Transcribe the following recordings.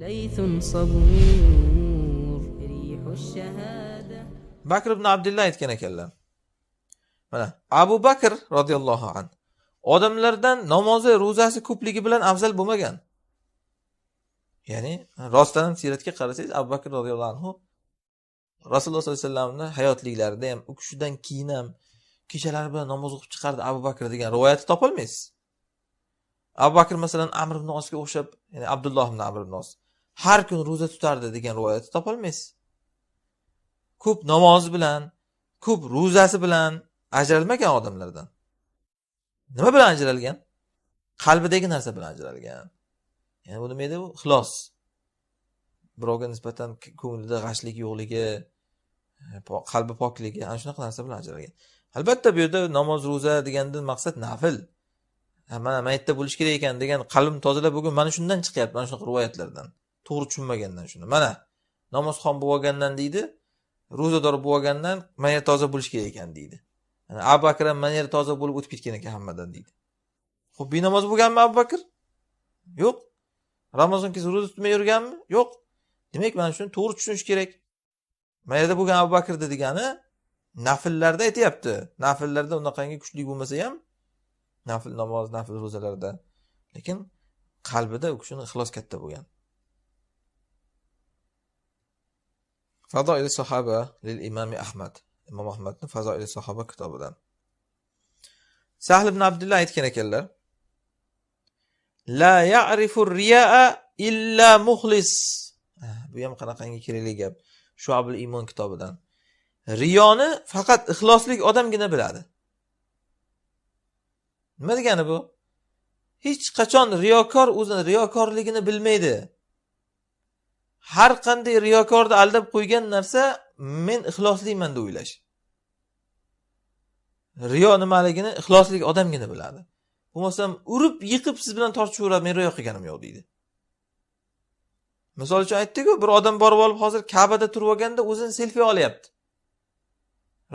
ليث صبور ريح الشهادة bakr ibn abdullah aytgan ekanlar mana abu bakr roziyallohu an odamlardan namozi ro'zasi ko'pligi bilan afzal bo'lmagan ya'ni rostdan ham siyratga qarasangiz abu bakr roziyallohu anhu rasululloh sollallohu alayhi vasallamni hayotliklarida ham u kishidan keyin ham kechalari bilan namoz o'qib chiqardi abu bakr degan rivoyatni topolmaysiz abu bakr masalan amr ibn osga o'xshab ya'ni abdulloh ibn amr ibn os har kuni ro'za tutardi degan rivoyatni topolmaysiz. Ko'p namozi bilan ko'p ro'zasi bilan ajralmagan odamlardan. Nima bilan ajralgan? Qalbidagi narsa bilan ajralgan. Ya'ni bu nima edi u ixlos. Birovga nisbatan ko'nglida g'ashlik yo'qligi qalbi pokligi ana shunaqa narsa bilan ajralgan. Albatta bu yerda namoz ro'za degandan maqsad nafl mana mayitda bo'lishi kerak ekan degan qalbim tozalab bugun mana shundan chiqyapti mana shunaqa rivoyatlardan. To'g'ri tushunmagandan shuni. Mana namozxon bo'lib olgandan deydi ro'zador bo'lib olgandan mayli toza bo'lish kerak ekan deydi. Yani abu bakr ham maneri toza bo'lib o'tib ketgan ekan hammadan deydi. Ho'p benamoz bo'lganmi abu bakr? Yo'q. Ramazon kelsa ro'za tutmay yurganmi? Yo'q. Demak mana shuni to'g'ri tushunish kerak. Mayda bo'lgan abu bakr degani nafllarda aytyapti. Nafllarda unaqangi kuchli bo'lmasa ham nafl namoz nafl ro'zalarda. Lekin qalbida u kishini ixlos katta bo'lgan. Fazoili sahoba lil imami ahmad imom ahmadni fazoili sahoba kitobidan. Sahl ibn abdullah aytgan ekanlar la ya'rifu riyaa illa muxlis bu ham qanaqangi kerakli gap. Shuabul iymon kitobidan. Riyoni faqat ixloslik odamgina biladi. Nima degani bu? Hech qachon riyokor o'zini riyokorligini bilmaydi. Har qanday riyokorni aldab qo'ygan narsa men ixlosliman deb o'ylash. Riyo nimaligini ixlosli odamgina biladi. Bo'lmasam urib yiqib siz bilan tortishaveradi men riyo qilganim yo'q deydi. Misol uchun aytdiku bir odam borib olib hozir kabada turib olganda o'zini selfi olyapti.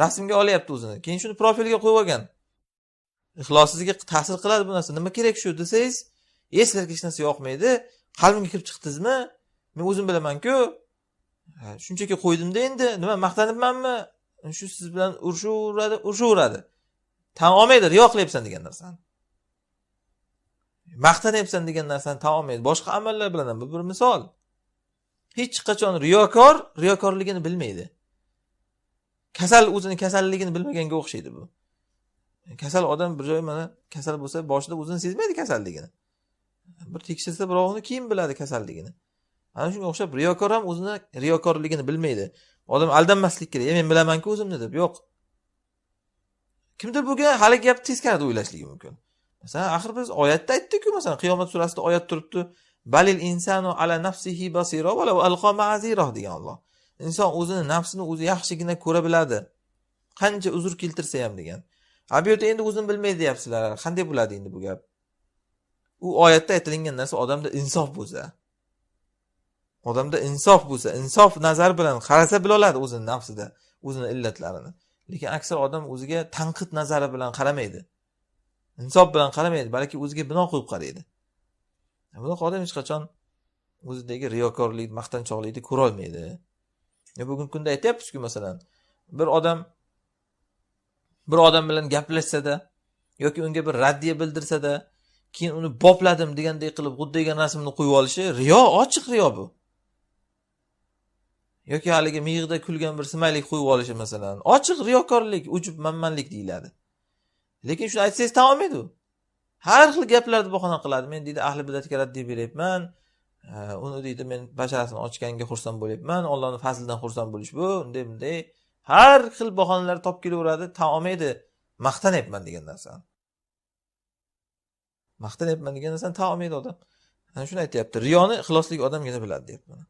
Rasmga olyapti o'zini keyin shuni profilga qo'yib olgan. Ixlossizga ta'sir qiladi bu narsa. Nima kerak shu desangiz hech narsa yoqmaydi. Qalbimga kirib chiqdizmi men o'zim bilamanku Ha, shunchaki qo'ydimda endi nima maqtanibmanmi? Shu siz bilan urishaveradi urishaveradi. Tan olmaydi riyo qilyapsan degan narsani. Maqtanyapsan degan narsani tan olmaydi. Boshqa amallar bilan ham bu bir misol. Hech qachon riyokor riyokorligini bilmaydi. Kasal o'zini kasalligini bilmaganga o'xshaydi bu. Kasal odam bir joy mana kasal bo'lsa boshida o'zini sezmaydi kasalligini. Bir tekshirsa birovni keyin biladi kasalligini. Ana shunga o'xshab riyokor ham o'zini riyokorligini bilmaydi. Odam aldanmaslik kerak. E, men bilamanku o'zimni deb. Yo'q. Kimdir bunga haligi gapni teskarida o'ylashligi mumkin. Masalan axir biz oyatda aytdikku masalan qiyomat surasida oyat turibdi. Balil insanu ala nafsihi basiro valau degan olloh inson o'zini nafsini o'zi yaxshigina ko'ra biladi. Qancha uzr keltirsa ham degan. A bu yerda endi o'zini bilmaydi deyapsizlar. Qanday bo'ladi endi bu gap? U oyatda aytilingan narsa odamda insof bo'lsa. Odamda insof bo'lsa insof nazar bilan qarasa biloladi o'zini nafsida o'zini illatlarini. Lekin aksar odam o'ziga tanqid nazari bilan qaramaydi. Insof bilan qaramaydi balki o'ziga bino qo'yib qaraydi. Bunaqa odam hech qachon o'zidagi riyokorlik maqtanchoqlikni ko'rolmaydi. Bugungi kunda aytyapmizku masalan bir odam bir odam bilan gaplashsada yoki unga bir raddiya bildirsada keyin uni bopladim degandek qilib xuddi degan rasmni qo'yib olishi riyo ochiq riyo bu. Yoki haligi miyig'ida kulgan bir smaylik qo'yib olishi masalan. Ochiq riyokorlik ujub manmanlik deyiladi. Lekin shuni aytsangiz tan olmaydi u. Har xil gaplarni bahona qiladi. Men deydi ahli bidatga deb beryapman. Uni deydi men basharasini ochganiga xursand bo'lyapman. Ollohni fazlidan xursand bo'lish bu unday bunday. Har xil bahonalar topib kelaveradi. Tan olmaydi maqtanyapman degan narsani. Maqtanyapman degan narsani tan olmaydi odam. Ana shuni aytyapti. Riyoni ixlosli odamgina biladi deyapti mana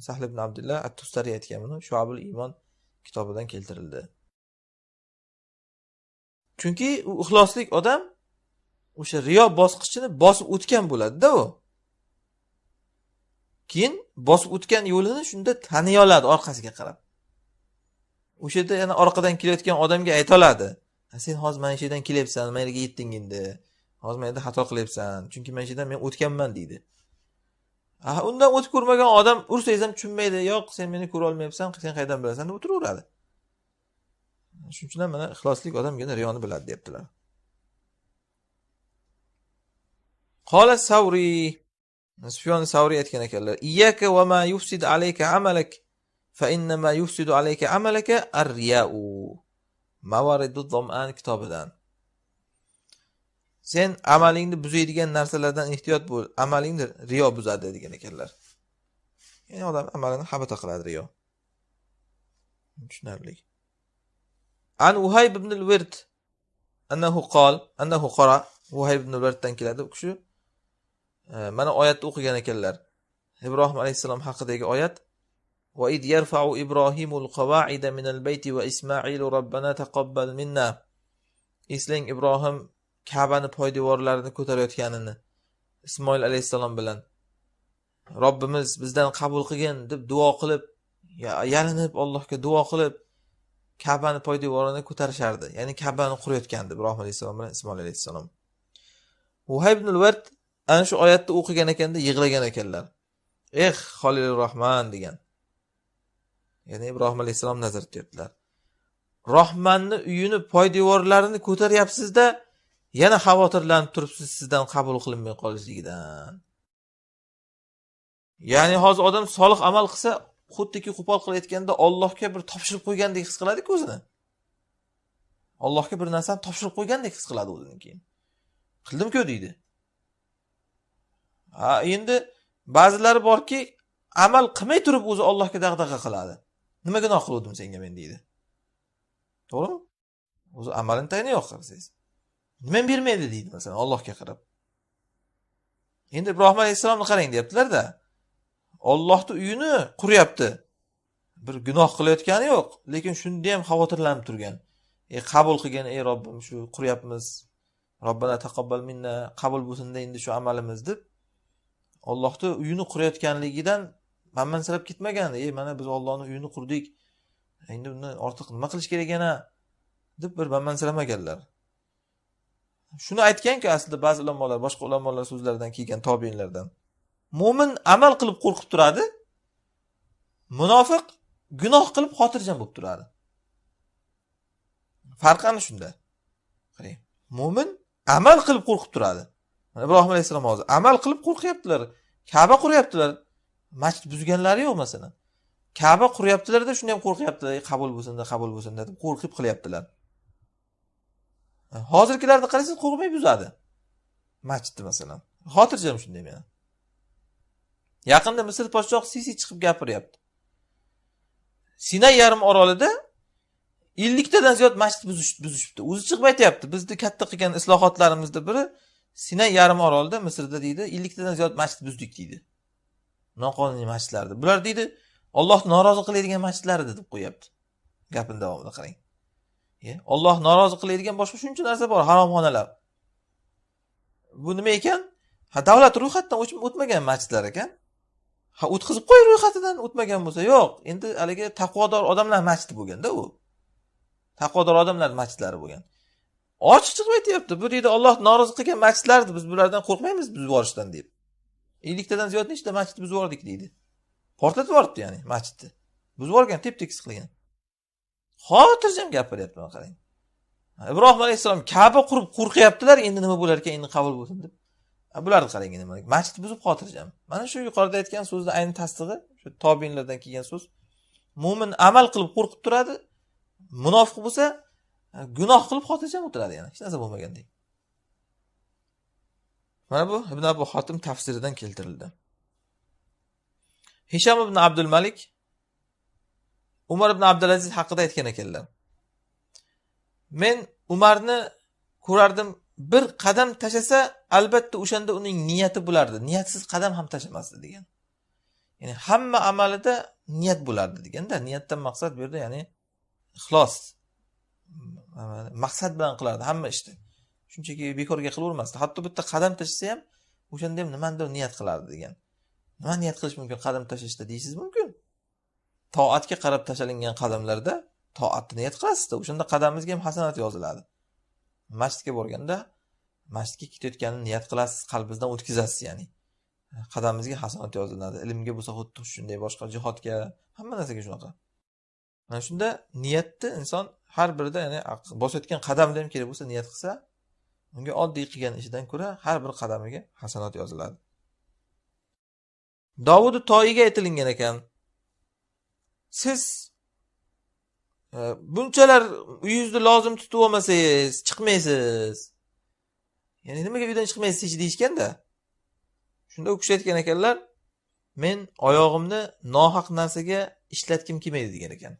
sahl ibn abdulla at tustari aytgan buni shuabul iymon kitobidan keltirildi. Chunki u ixloslik odam o'sha riyo bosqichini bosib o'tgan bo'ladida u. Keyin bosib o'tgan yo'lini shunda taniy oladi orqasiga qarab. O'sha yerda yana orqadan kelayotgan odamga aytoladi sen hozir mana shu yerdan kelyapsan mana yerga yetding endi hozir mana yerda xato qilyapsan. Chunki mana shu yerdan men o'tganman deydi. Ha undan o'tib ko'rmagan odam ursangiz ham tushunmaydi. Yo'q sen meni ko'ra olmayapsan sen qayerdan bilasan deb o'tiraveradi. Shuning uchun ham mana ixloslik odamgina riyoni biladi deyaptilar qola savriy sufyon savriy aytgan ekanlar iyaka va ma yufsid alayka amalak fa innama yufsidu alayka amalaka ar-riya'u mavaridu zoman kitobidan. sen amalingni buzaydigan narsalardan ehtiyot bo'l amalingni riyo buzadi degan ekanlar ya'ni odam amalini habata qiladi riyo tushunarli an uhayb ibn al-wird annahu qol annahu qara uhayb ibn al-virddan keladi u kishi mana oyatni o'qigan ekanlar ibrohim alayhissalom haqidagi oyat وإذ يرفع إبراهيم القواعد من البيت وإسماعيل ربنا تقبل منا eslang ibrohim kabani poydevorlarini ko'tarayotganini ismoil alayhissalom bilan robbimiz bizdan qabul qilgin deb duo qilib yalinib allohga duo qilib kabani poydevorini ko'tarishardi. Ya'ni kabani qurayotgandi ibrohim alayhissalom bilan ismoil alayhissalom. Vuhayb ibn vard ana shu oyatni o'qigan ekanda yig'lagan ekanlar. Eh xolil rohman degan. Ya'ni ibrohim alayhissalom nazar tutyaptilar rohmanni uyini poydevorlarini ko'taryapsizda yana xavotirlanib turibsiz sizdan qabul qilinmay qolishligidan. Ya'ni hozir odam solih amal qilsa xuddiki qo'pol qilayotganda ollohga bir topshirib qo'ygandek his qiladiku o'zini. Allohga bir narsani topshirib qo'ygandek his qiladi o'zini keyin. Qildimku deydi. Ha endi ba'zilari borki amal qilmay turib o'zi ollohga dag'dag'a qiladi. Nima gunoh qiluvdim senga men deydi. To'g'rimi? O'zi amalini tayini yo'q qarasangiz nima bermaydi deydi masalan allohga qarab. Endi ibrohim alayhissalomni qarang deyaptilarda ollohni uyini quryapti. Bir gunoh qilayotgani yo'q lekin shunda ham xavotirlanib turgan. Ey qabul qilgin ey robbim shu quryapmiz. Robbana taqabbal minna qabul bo'lsinda endi shu amalimiz deb ollohni uyini qurayotganligidan manmansirab ketmagan ey mana biz ollohni uyini qurdik. Endi undan ortiq nima qilish kerak yana? deb bir manmansiramaganlar. Shuni aytganku aslida ba'zi ulamolar boshqa ulamolar so'zlaridan kelgan tobeinlardan mo'min amal qilib qo'rqib turadi munofiq gunoh qilib xotirjam bo'lib turadi. Farqi ana shunda. Qarang mo'min amal qilib qo'rqib turadi. Ibrohim alayhissalom hozir amal qilib qo'rqyaptilar kaba quryaptilar. Masjid buzganlari yo'q masalan. Kaba quryaptilarda shunda ham qo'rqyaptilar qabul bo'lsin qabul bo'lsin deb qo'rqib qilyaptilar. Hozirgilarni qarasangiz qo'rqmay buzadi. Masjidni masalan. Xotirjam shunday meni. Yaqinda misr podshohi sisi chiqib gapiryapti. Sinay yarim orolida elliktadan ziyod masjid buzishibdi. O'zi chiqib aytyapti bizni katta qilgan islohotlarimizni biri sinay yarim orolida misrda deydi elliktadan ziyod masjid buzdik deydi. Noqonuniy masjidlarni bular deydi ollohni norozi qiladigan masjidlar edi deb qo'yyapti gapini davomida qarang. Olloh norozi qiladigan boshqa shuncha narsa bor haromxonalar bu nima ekan? Ha davlat ro'yxatdan o'tmagan masjidlar ekan. Ha o'tkazib qo'y ro'yxatidan o'tmagan bo'lsa yo'q. Endi haligi taqvodor odamlar masjidi bo'lganda u. Taqvodor odamlar masjidlari bo'lgan. Ochiq chiqib aytyapti bu deydi olloh norozi qilgan masjidlarni biz bulardan qo'rqmaymiz buzib yuborishdan deb. Elliktadan ziyod nechta masjid buzib yubordik deydi. Portlatib yuboribdi ya'ni masjidni. Buzib yuborgan tep tekis qilgan. Xotirjam gapiryapti mana qarang. Ibrohim alayhissalom kaba qurib qo'rqyaptilar endi nima bo'lar ekan endi qabul bo'lsin deb. Bularni qarang endi masjid buzib xotirjam. Mana shu yuqorida aytgan so'zni ayni tasdig'i shu tobinlardan kelgan so'z. Mo'min amal qilib qo'rqib turadi munofiq bo'lsa gunoh qilib xotirjam o'tiradi yana hech narsa bo'lmagandek mana bu ibn abu xotim tafsiridan keltirildi. Hisham ibn abdul malik umar ibn abdulaziz haqida aytgan ekanlar. Men umarni ko'rardim bir qadam tashlasa albatta o'shanda uning niyati bo'lardi. Niyatsiz qadam ham tashlamasdi degan. Ya'ni hamma amalida niyat bo'lardi deganda niyatdan maqsad bu yerda ya'ni ixlos maqsad bilan qilardi hamma ishni. Shunchaki bekorga qilavermasdi hatto bitta qadam tashlasa ham o'shanda ham nimanidir niyat qilardi degan. Nima niyat qilish mumkin? Qadam tashlashda deyishingiz mumkin? Toatga qarab tashlangan qadamlarda toatni niyat qilasizda o'shanda qadamingizga ham hasanat yoziladi. Masjidga borganda masjidga ketayotganini niyat qilasiz qalbingizdan o'tkazasiz ya'ni qadamimizga hasanat yoziladi. Ilmga bo'lsa xuddi shunday boshqa jihodga hamma narsaga shunaqa. Mana shunda niyatni inson har birida ya'ni bosayotgan qadamda ham kerak bo'lsa niyat qilsa unga oddiy qilgan ishidan ko'ra har bir qadamiga hasanat yoziladi. Dovudi toyiga aytilingan ekan siz e, bunchalar uyingizni lozim tutib olmasangiz chiqmaysiz. Ya'ni nimaga uydan chiqmaysiz hech deyishganda. Shunda u kishi aytgan ekanlar men oyog'imni nohaq narsaga ishlatgim kelmaydi degan ekan.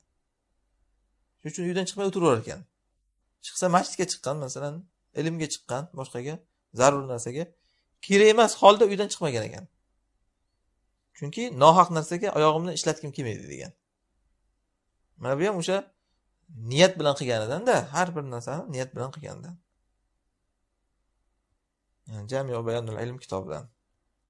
Shuning uchun uydan chiqmay o'tiraverar ekan. Chiqsa masjidga chiqqan masalan ilmga chiqqan boshqaga zarur narsaga kerak emas holda uydan chiqmagan ekan. Chunki nohaq narsaga oyog'imni ishlatgim kelmaydi degan. Mana bu ham o'sha niyat bilan qilganidanda har bir narsani niyat bilan qilganda Yani Cami Bayanul Ilm kitobidan.